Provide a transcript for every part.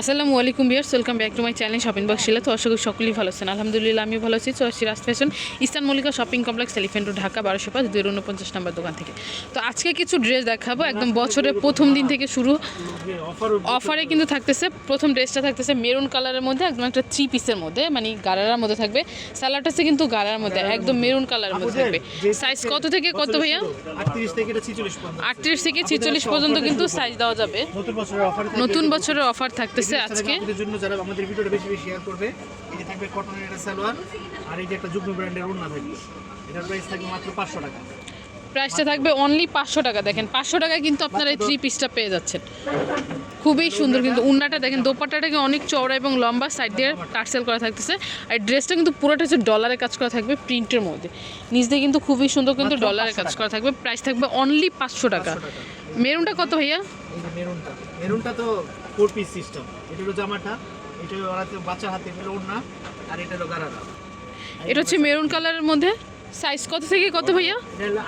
আসসালামু আলাইকুম viewers welcome back to my channel shopping box Shila. তো আশা করি সকলেই ভালো আছেন। আলহামদুলিল্লাহ আমি ভালো আছি। চলে Siraj fashion eastern Mallika shopping complex elephant road Dhaka বারোশো পাঁচ দুই উনপঞ্চাশ নাম্বার দোকান থেকে। তো আজকে কিছু ড্রেস দেখাবো। একদম বছরের প্রথম দিন থেকে শুরু। অফারে কিন্তু থাকতেছে প্রথম ড্রেসটা থাকতেছে মেরুন কালারের মধ্যে একদম একটা থ্রি পিসের মধ্যে মানে গারারার মধ্যে থাকবে। স্যালাডটা আছে কিন্তু গারার মধ্যে একদম মেরুন কালারের মধ্যে থাকবে। সাইজ কত থেকে কত ভাইয়া? আটত্রিশ থেকে ছিচল্লিশ পর্যন্ত। কিন্তু সাইজ দেওয়া যাবে। নতুন বছরের অফার নতুন থাকতেছে আজকে। আপনাদের জন্য যারা আমাদের ভিডিওটা বেশি বেশি শেয়ার করবে এই যে থাকবে কটনের একটা সালোয়ার আর এই যে একটা যুগ্ম ব্র্যান্ডের ওড়না থাকবে এটার প্রাইস থাকবে মাত্র পাঁচশো টাকা। প্রাইসটা থাকবে অনলি পাঁচশো টাকা দেখেন। পাঁচশো টাকায় কিন্তু আপনারা এই থ্রি পিসটা পেয়ে যাচ্ছেন। খুবই সুন্দর কিন্তু উন্নাটা দেখেন দোপাট্টাটাকে অনেক চওড়া এবং লম্বা সাইড দিয়ে টার্সেল করা থাকতেছে। আর ড্রেসটা কিন্তু পুরোটা হচ্ছে ডলারের কাজ করা থাকবে প্রিন্টের মধ্যে। নিচ দিয়ে কিন্তু খুবই সুন্দর কিন্তু ডলারের কাজ করা থাকবে। প্রাইস থাকবে অনলি পাঁচশো টাকা। মেরুনটা কত ভাইয়া? মেরুনটা। মেরুনটা তো ফোর পিস সিস্টেম এটা হলো জামাটা এটা হলো ওরাতে বাচ্চা হাতে হলো ওড়না আর এটা হলো গারারা। এটা হচ্ছে মেরুন কালারের মধ্যে। সাইজ কত থেকে কত ভাইয়া?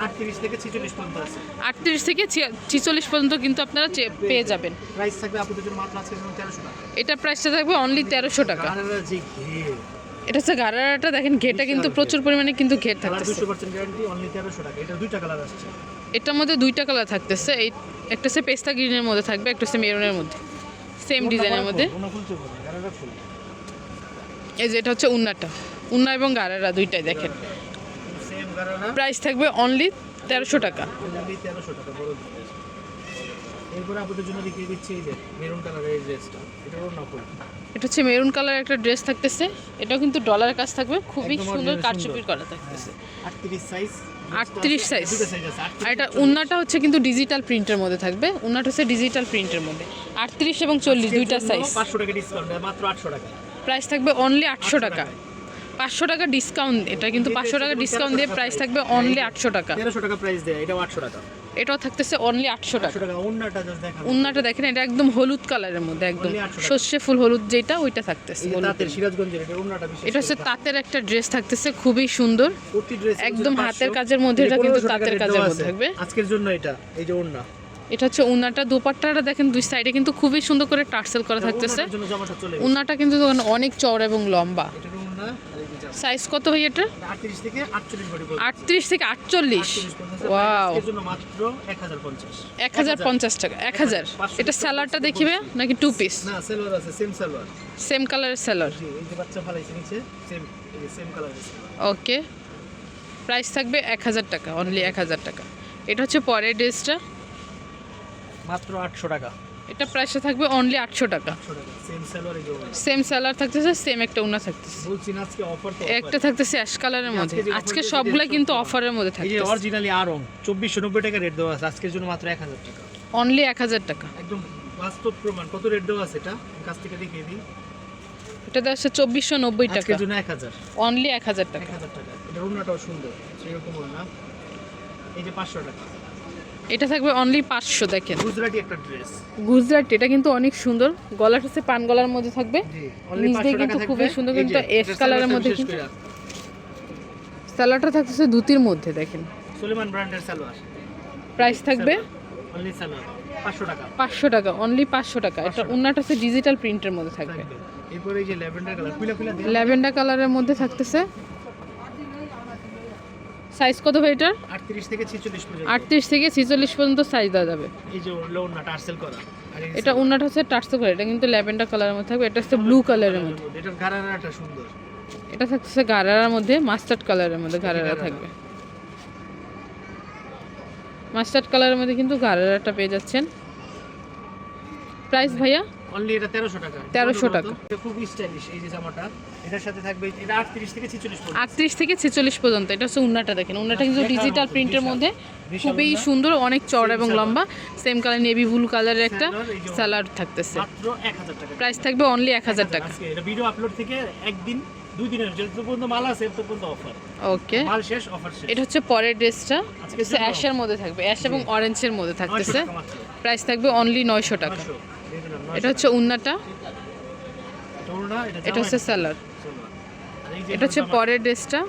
আটত্রিশ থেকে ছিচল্লিশ পর্যন্ত আছে। আটত্রিশ থেকে ছিচল্লিশ পর্যন্ত কিন্তু আপনারা পেয়ে যাবেন। প্রাইস থাকবে আপনাদের জন্য মাত্র জন্য তেরোশো টাকা। এটার প্রাইসটা থাকবে অনলি তেরোশো টাকা। এটা হচ্ছে গারারাটা দেখেন ঘেটা কিন্তু প্রচুর পরিমাণে কিন্তু ঘের থাকতেছে। এটা এটার মধ্যে দুইটা কালার থাকতেছে। এই একটা হচ্ছে পেস্তা গ্রিনের মধ্যে থাকবে একটা হচ্ছে মেরুনের মধ্যে। সেম ডিজাইনের মধ্যে। এই যে এটা হচ্ছে উন্নাটা। উন্না এবং গারারা দুইটাই দেখেন। প্রাইস থাকবে অনলি তেরোশো টাকা অনলি তেরোশো টাকা বড় এরপরে আপনাদের জন্য দেখিয়ে দিচ্ছি এই যে মেরুন কালারের এই ড্রেসটা এটা ওড়না ফুল এটা হচ্ছে মেরুন কালার একটা ড্রেস থাকতেছে। এটাও কিন্তু ডলারের কাজ থাকবে। খুবই সুন্দর কারচুপির করা থাকতেছে। আটত্রিশ সাইজ 38 সাইজ আর এটা উন্নাটা হচ্ছে কিন্তু ডিজিটাল প্রিন্টের মধ্যে থাকবে। উন্নাটা হচ্ছে ডিজিটাল প্রিন্টের মধ্যে। আটত্রিশ এবং চল্লিশ দুইটা সাইজ পাঁচশো টাকা ডিসকাউন্ট মাত্র আটশো টাকা। প্রাইস থাকবে অনলি আটশো টাকা। পাঁচশো টাকা ডিসকাউন্ট এটা কিন্তু পাঁচশো টাকা ডিসকাউন্ট দিয়ে প্রাইস থাকবে অনলি আটশো টাকা। তেরোশো টাকা প্রাইস দেয় এটাও আটশো টাকা। এটাও থাকতেছে অনলি আটশো টাকা। উন্নাটা দেখেন এটা একদম হলুদ কালারের মধ্যে একদম Only 800 টাকা। সর্ষে ফুল হলুদ যেটা ওইটা থাকতেছে এটা হচ্ছে তাঁতের একটা ড্রেস থাকতেছে খুবই সুন্দর। একদম হাতের কাজের মধ্যে এটা কিন্তু তাঁতের কাজের মধ্যে থাকবে। আজকের জন্য এটা এই যে ওড়না এটা হচ্ছে উন্নাটা দোপাট্টাটা দেখেন দুই সাইডে কিন্তু খুবই সুন্দর করে টার্সেল করা থাকতেছে। চলে গেছে। উন্নাটা কিন্তু অনেক চওড়া এবং লম্বা। সাইজ কত ভাই এটা আটত্রিশ থেকে আটচল্লিশ বডি থেকে 38। ওয়াও জন্য মাত্র এক হাজার এক হাজার পঞ্চাশ টাকা। এক হাজার এটা স্যালাডটা দেখিবে নাকি টু পিস না সেলওয়ার আছে সেম সেলওয়ার সেম কালারের স্যালাড জি এই যে বাচ্চা ফালাইছে নিচে সেম সেম কালারের ওকে প্রাইস থাকবে এক হাজার টাকা অনলি এক হাজার টাকা। এটা হচ্ছে পরের ড্রেসটা। মাত্র আটশো টাকা। এটা প্রাইসটা থাকবে অনলি আটশো টাকা। সেম স্যালাড থাকতেছে সেম একটা উন্না থাকতেছে। বলছি না আজকে অফার তো একটা থাকতেছে অ্যাশ কালারের মধ্যে। আজকে সবগুলা কিন্তু অফারের মধ্যে এই যে অরিজিনালি আরং চব্বিশশো নব্বই টাকা রেট দেওয়া আছে আজকের জন্য মাত্র এক হাজার টাকা। অনলি এক হাজার টাকা। একদম বাস্তব প্রমাণ কত রেট দেওয়া আছে এটা? কাছ থেকে দেখিয়ে দিই। এটা দেওয়া হচ্ছে চব্বিশশো নব্বই টাকা। আজকের জন্য এক হাজার। অনলি এক হাজার এক টাকা হাজার টাকা। এটা ওড়নাটাও সুন্দর সেরকম ওড়না এই যে পাঁচশো টাকা। এটা থাকবে অনলি পাঁচশো দেখেন। গুজরাটি একটা ড্রেস গুজরাট এটা কিন্তু অনেক সুন্দর। গলাটা হচ্ছে পান গলার মধ্যে থাকবে। নিচ দিয়ে কিন্তু খুবই সুন্দর কিন্তু colour এর মধ্যে কিন্তু স্যালাডটা থাকতেছে ধুতির মধ্যে দেখেন। সুলেমান ব্র্যান্ডের সালোয়ার। প্রাইস থাকবে? অনলি সালোয়ার। পাঁচশো টাকা। পাঁচশো টাকা অনলি পাঁচশো টাকা। এটা উন্নাটা হচ্ছে ডিজিটাল প্রিন্টের মধ্যে থাকবে। এরপরে এই যে ল্যাভেন্ডার কালার ল্যাভেন্ডার কালারের মধ্যে থাকতেছে। সাইজ কত ভাই এটার? আটত্রিশ থেকে ছেচল্লিশ পর্যন্ত। আটত্রিশ থেকে ছিচল্লিশ পর্যন্ত সাইজ দেওয়া যাবে। এই যে টার্সেল করা। এটা উন্নাটা হচ্ছে টার্সো করে এটা কিন্তু ল্যাভেন্ডার কালারের মধ্যে থাকবে এটা হচ্ছে ব্লু কালারের মধ্যে। এটার গারারাটা সুন্দর। এটা থাকতেছে গারারার মধ্যে মাস্টার্ড কালারের মধ্যে গারারা। থাকবে। মাস্টার্ড কালারের মধ্যে কিন্তু গারারাটা পেয়ে যাচ্ছেন। প্রাইস ভাইয়া? অনলি এটা তেরোশো টাকা। 1300 টাকা। খুব স্টাইলিশ এই যে জামাটা এটার সাথে থাকবে এটা আটত্রিশ থেকে ছেচল্লিশ পর্যন্ত। আটত্রিশ থেকে ছেচল্লিশ পর্যন্ত এটা হচ্ছে উন্নাটা দেখেন। উন্নাটা কিন্তু ডিজিটাল প্রিন্টের মধ্যে খুবই সুন্দর অনেক চড়া এবং লম্বা সেম কালার নেভি ব্লু কালারের একটা স্যালাড থাকতেছে। মাত্র এক হাজার টাকা। প্রাইস থাকবে অনলি এক হাজার টাকা। এটা ভিডিও আপলোড থেকে একদিন দুই দিনের যত পর্যন্ত মাল আছে তত পর্যন্ত অফার ওকে মাল শেষ অফার শেষ। এটা হচ্ছে পরের ড্রেসটা অ্যাশের মধ্যে থাকবে অ্যাশ এবং অরেঞ্জের মধ্যে থাকতেছে। প্রাইস থাকবে অনলি নয়শো টাকা। এটা হচ্ছে উন্নাটা। এটা ওড়না, এটা এটা হচ্ছে স্যালাড এটা হচ্ছে পরের ড্রেসটা।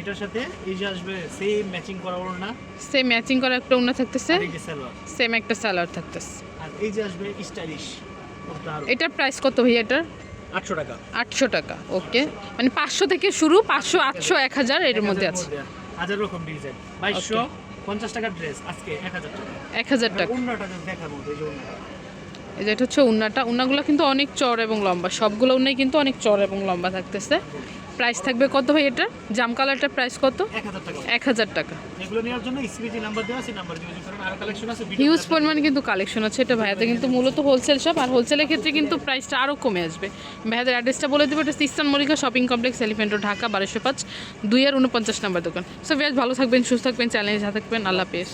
এটার সাথে এই যে আসবে সেম ম্যাচিং করা ওড়না সেম ম্যাচিং করা একটা উন্না থাকতেছে। সেম একটা স্যালাড থাকতেছে। আর এই যে আসবে স্টাইলিশ এটার প্রাইস কত ভাই এটার? আটশো টাকা। আটশো টাকা ওকে মানে পাঁচশো থেকে শুরু পাঁচশো আটশো এক হাজার এর মধ্যে আছে। হাজার রকম ডিজাইন বাইশশো পঞ্চাশ টাকার ড্রেস আজকে এক হাজার টাকা। এক হাজার টাকা। অন্যটা দেখাবো এই যে এই যে এটা হচ্ছে উন্নাটা। উন্নাগুলো কিন্তু অনেক চড় এবং লম্বা। সবগুলো উন্নাই কিন্তু অনেক চড় এবং লম্বা থাকতেছে। প্রাইস থাকবে কত ভাই এটা জাম কালারটার প্রাইস কত? এক হাজার টাকা। হিউজ পরিমাণ কিন্তু কালেকশন আছে এটা ভাইয়াতে কিন্তু মূলত হোলসেল শপ আর হোলসেলের ক্ষেত্রে কিন্তু প্রাইসটা আরও কমে আসবে। ভাইয়াদের অ্যাড্রেসটা বলে দেবো এটা eastern Mallika shopping complex elephant road Dhaka বারোশো পাঁচ দুই আর উনপঞ্চাশ নাম্বার দোকান। সো বেশ ভালো থাকবেন সুস্থ থাকবেন চ্যালেঞ্জ থাকবেন। আল্লাহ পেস